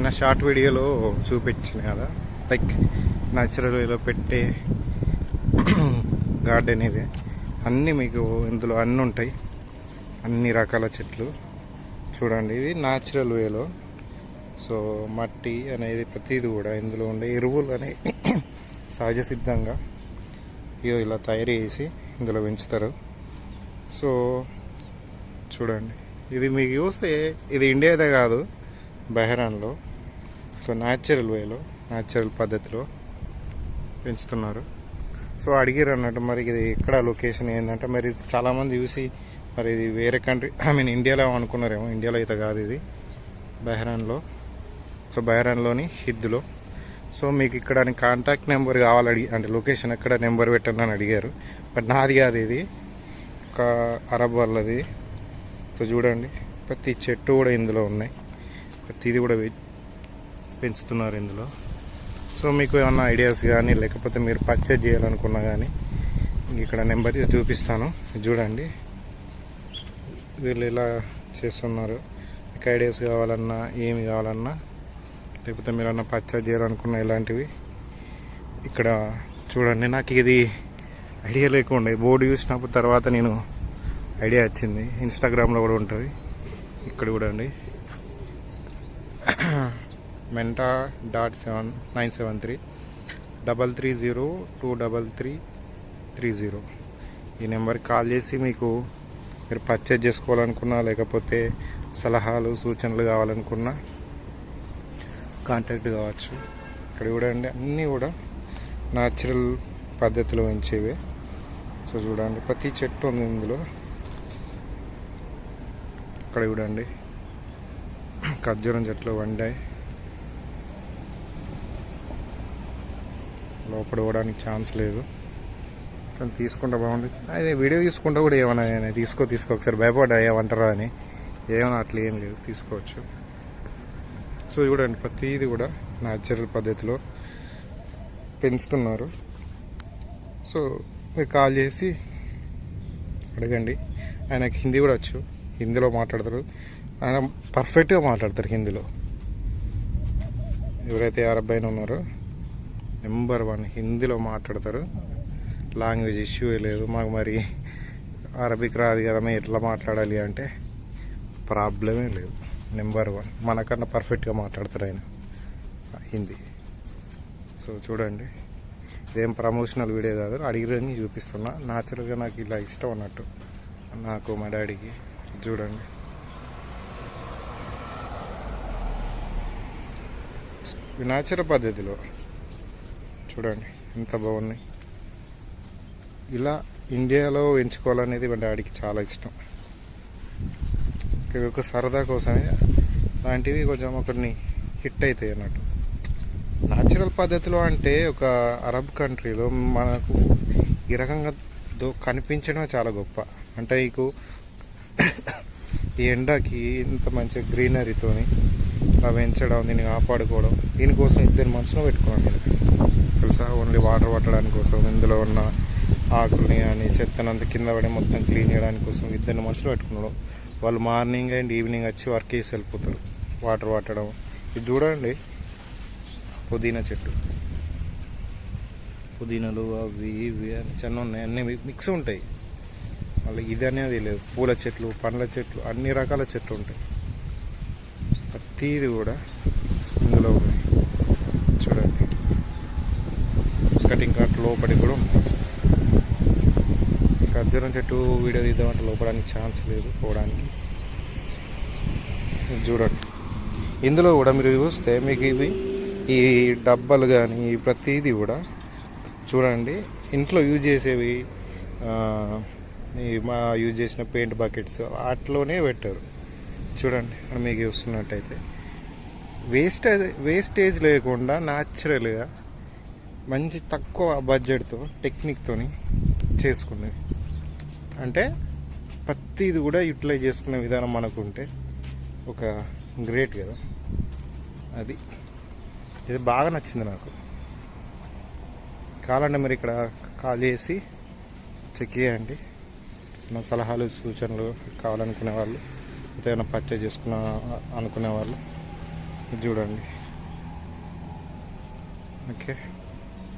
నిన్న షార్ట్ వీడియోలో చూపించిన కదా లైక్ న్యాచురల్ వేలో పెట్టే గార్డెన్ ఇది. అన్నీ మీకు ఇందులో అన్నీ ఉంటాయి. అన్ని రకాల చెట్లు. చూడండి ఇది న్యాచురల్ వేలో సో మట్టి అనేది ప్రతిది కూడా ఇందులో ఉండే ఎరువులు అనేవి సహజ సిద్ధంగా ఇలా తయారు చేసి ఇందులో పెంచుతారు. సో చూడండి. ఇది మీకు చూస్తే ఇది ఇండియాదే కాదు బెహ్రాన్లో సో న్యాచురల్ వేలో న్యాచురల్ పద్ధతిలో పెంచుతున్నారు. సో అడిగారు అన్నట్టు మరి ఇది ఎక్కడ లొకేషన్ ఏంటంటే మరి ఇది చాలామంది చూసి మరి ఇది వేరే కంట్రీ ఐ మీన్ ఇండియాలో అనుకున్నారేమో ఇండియాలో అయితే కాదు ఇది బెహ్రాన్లో సో బెహ్రాన్లోని హిద్దులో సో మీకు ఇక్కడ కాంటాక్ట్ నెంబర్ కావాలి అడిగి అంటే లొకేషన్ ఎక్కడ నెంబర్ పెట్టండి అని అడిగారు. బట్ నాది కాదు ఇది ఒక అరబ్ వాళ్ళది. సో చూడండి ప్రతి చెట్టు కూడా ఇందులో ఉన్నాయి. ప్రతిది కూడా పెంచుతున్నారు ఇందులో. సో మీకు ఏమన్నా ఐడియాస్ కానీ లేకపోతే మీరు పర్చేజ్ చేయాలనుకున్నా కానీ ఇక్కడ నెంబర్ చూపిస్తాను. చూడండి. వీళ్ళు ఇలా చేస్తున్నారు. మీకు ఐడియాస్ కావాలన్నా ఏమి కావాలన్నా లేకపోతే మీరు అన్న పర్చేజ్ చేయాలనుకున్న ఇలాంటివి ఇక్కడ చూడండి. నాకు ఇది ఐడియా లేకుండా. బోర్డు చూసినప్పుడు తర్వాత నేను ఐడియా వచ్చింది. ఇన్స్టాగ్రామ్లో కూడా ఉంటుంది. ఇక్కడ కూడా అండి మెంటా dot seven nine seven three double three zero two double three three zero ఈ నెంబర్కి కాల్ చేసి మీకు మీరు పర్చేజ్ చేసుకోవాలనుకున్నా లేకపోతే సలహాలు సూచనలు కావాలనుకున్నా కాంటాక్ట్ కావచ్చు. ఇక్కడ కూడా అండి అన్నీ కూడా న్యాచురల్ పద్ధతిలో ఉంచేవి. సో చూడండి ప్రతి చెట్టు ఉంది ఇందులో. ఇక్కడ చూడండి ఖర్జూరం చెట్లు వండాయి లోపల పోవడానికి ఛాన్స్ లేదు. కానీ తీసుకుంటే బాగుంది. అదే వీడియో తీసుకుంటే కూడా ఏమన్నా ఆయన తీసుకో తీసుకో. ఒకసారి భయపడ్డా ఏమంటారా అని. ఏమన్నా అట్లా ఏం లేదు. తీసుకోవచ్చు. సో చూడండి ప్రతిది కూడా న్యాచురల్ పద్ధతిలో పెంచుతున్నారు. సో మీరు కాల్ చేసి అడగండి. ఆయనకి హిందీ కూడా వచ్చు. హిందీలో మాట్లాడతారు. ఆయన పర్ఫెక్ట్గా మాట్లాడతారు హిందీలో. ఎవరైతే అరబ్ ఉన్నారో. నెంబర్ వన్ హిందీలో మాట్లాడతారు. లాంగ్వేజ్ ఇష్యూ లేదు. మాకు మరి అరబిక్ రాదు కదా మేము ఎట్లా మాట్లాడాలి అంటే ప్రాబ్లమే లేదు. Number one. మనకన్నా పర్ఫెక్ట్గా మాట్లాడతారు ఆయన హిందీ. సో చూడండి. ఇదేం ప్రమోషనల్ వీడియో కాదు. అడిగిరని చూపిస్తున్నా. న్యాచురల్గా నాకు ఇలా ఇష్టం అన్నట్టు. నాకు మా డాడీకి చూడండి. న్యాచురల్ పద్ధతిలో చూడండి ఎంత బాగున్నాయి. ఇలా ఇండియాలో ఎంచుకోవాలనేది మా డాడీకి చాలా ఇష్టం. ఒక సరదా కోసమే లాంటివి కొంచెం ఒకరిని హిట్ అవుతాయి అన్నట్టు. న్యాచురల్ పద్ధతిలో అంటే ఒక అరబ్ కంట్రీలో మనకు ఈ రకంగా దో కనిపించడమే చాలా గొప్ప. అంటే నీకు ఈ ఎండకి ఇంత మంచి గ్రీనరీతోని అలా పెంచడం దీన్ని కాపాడుకోవడం దీనికోసం ఇద్దరు మనుషులు పెట్టుకోవడం తెలుసా? ఓన్లీ వాటర్ పట్టడానికి కోసం ఇందులో ఉన్న ఆకుల్ని కానీ చెత్తనంత కింద పడి మొత్తం క్లీన్ చేయడానికి కోసం ఇద్దరు మనుషులు పెట్టుకున్నాడు. వాళ్ళు మార్నింగ్ అండ్ ఈవినింగ్ వచ్చి వర్క్ చేసి వెళ్ళిపోతారు. వాటర్ పట్టడం. ఇది చూడండి. పుదీనా చెట్టు. పుదీనాలు అవి ఇవి అని చిన్న ఉన్నాయి. అన్నీ మిక్స్ ఉంటాయి. మళ్ళీ ఇది అనేది లేదు. పూల చెట్లు పండ్ల చెట్లు అన్ని రకాల చెట్లు ఉంటాయి. ప్రతీది కూడా ఇందులో ఉన్నాయి చూడండి కటింగ్ ఇంకా లోపలి కూడా ఖర్జూరం చెట్టు వీడియో తీద్దామంటే లోపడానికి ఛాన్స్ లేదు పోవడానికి. చూడండి. ఇందులో కూడా మీరు చూస్తే మీకు ఇవి ఈ డబ్బాలు కానీ ప్రతిదీ కూడా చూడండి. ఇంట్లో యూజ్ చేసేవి మా యూజ్ చేసిన పెయింట్ బకెట్స్ వాటిలోనే పెట్టారు. చూడండి మీకు చూస్తున్నట్టయితే వేస్టేజ్ వేస్టేజ్ లేకుండా న్యాచురల్గా మంచి తక్కువ బడ్జెట్తో టెక్నిక్తో చేసుకునేది. అంటే ప్రతిది కూడా యూటిలైజ్ చేసుకునే విధానం మనకు ఉంటే ఒక గ్రేట్ కదా. అది. ఇది బాగా నచ్చింది నాకు. కావాలంటే మీరు ఇక్కడ కాల్ చేసి చెక్ చేయండి. నా సలహాలు సూచనలు కావాలనుకునే వాళ్ళు ఏదైనా పర్చేజ్ చేసుకున్న అనుకునే వాళ్ళు చూడండి. ఓకే.